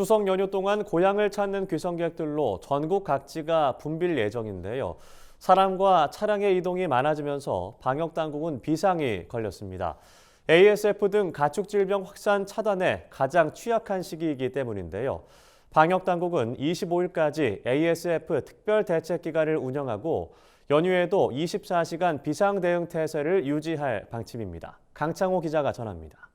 추석 연휴 동안 고향을 찾는 귀성객들로 전국 각지가 붐빌 예정인데요. 사람과 차량의 이동이 많아지면서 방역 당국은 비상이 걸렸습니다. ASF 등 가축 질병 확산 차단에 가장 취약한 시기이기 때문인데요. 방역 당국은 25일까지 ASF 특별 대책 기간을 운영하고 연휴에도 24시간 비상 대응 태세를 유지할 방침입니다. 강창호 기자가 전합니다.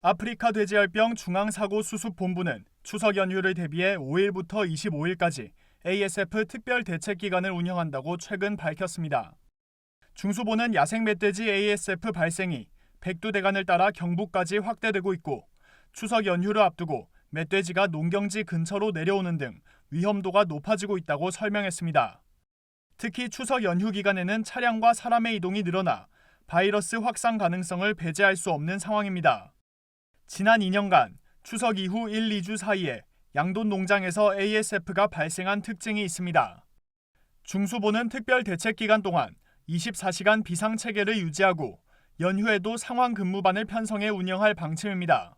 아프리카 돼지열병 중앙사고수습본부는 추석 연휴를 대비해 5일부터 25일까지 ASF 특별 대책 기간을 운영한다고 최근 밝혔습니다. 중수본은 야생 멧돼지 ASF 발생이 백두대간을 따라 경북까지 확대되고 있고 추석 연휴를 앞두고 멧돼지가 농경지 근처로 내려오는 등 위험도가 높아지고 있다고 설명했습니다. 특히 추석 연휴 기간에는 차량과 사람의 이동이 늘어나 바이러스 확산 가능성을 배제할 수 없는 상황입니다. 지난 2년간 추석 이후 1, 2주 사이에 양돈 농장에서 ASF가 발생한 특징이 있습니다. 중수본은 특별 대책 기간 동안 24시간 비상 체계를 유지하고 연휴에도 상황 근무반을 편성해 운영할 방침입니다.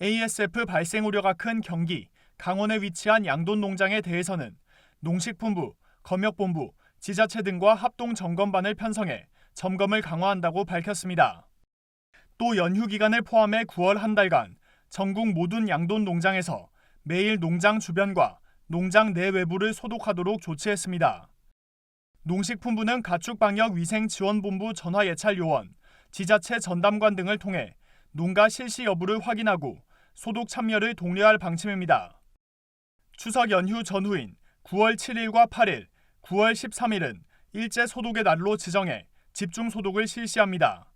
ASF 발생 우려가 큰 경기, 강원에 위치한 양돈 농장에 대해서는 농식품부, 검역본부, 지자체 등과 합동 점검반을 편성해 점검을 강화한다고 밝혔습니다. 또 연휴 기간을 포함해 9월 한 달간 전국 모든 양돈 농장에서 매일 농장 주변과 농장 내 외부를 소독하도록 조치했습니다. 농식품부는 가축방역위생지원본부 전화 예찰 요원, 지자체 전담관 등을 통해 농가 실시 여부를 확인하고 소독 참여를 독려할 방침입니다. 추석 연휴 전후인 9월 7일과 8일, 9월 13일은 일제 소독의 날로 지정해 집중 소독을 실시합니다.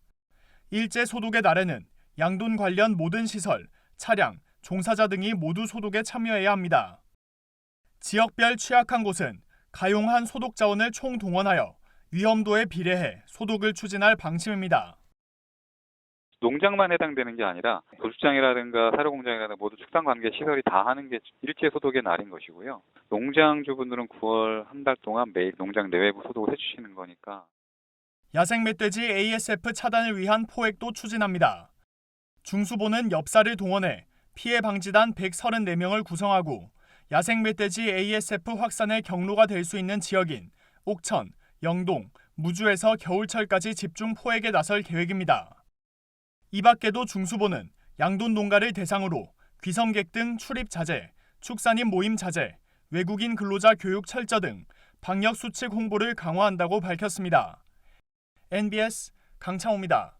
일제 소독의 날에는 양돈 관련 모든 시설, 차량, 종사자 등이 모두 소독에 참여해야 합니다. 지역별 취약한 곳은 가용한 소독 자원을 총동원하여 위험도에 비례해 소독을 추진할 방침입니다. 농장만 해당되는 게 아니라 도축장이라든가 사료공장이라든가 모두 축산 관계 시설이 다 하는 게 일제 소독의 날인 것이고요. 농장주분들은 9월 한 달 동안 매일 농장 내외부 소독을 해주시는 거니까 야생 멧돼지 ASF 차단을 위한 포획도 추진합니다. 중수본은 엽사를 동원해 피해 방지단 134명을 구성하고 야생 멧돼지 ASF 확산의 경로가 될 수 있는 지역인 옥천, 영동, 무주에서 겨울철까지 집중 포획에 나설 계획입니다. 이 밖에도 중수본은 양돈 농가를 대상으로 귀성객 등 출입 자제, 축산인 모임 자제, 외국인 근로자 교육 철저 등 방역 수칙 홍보를 강화한다고 밝혔습니다. NBS 강창호입니다.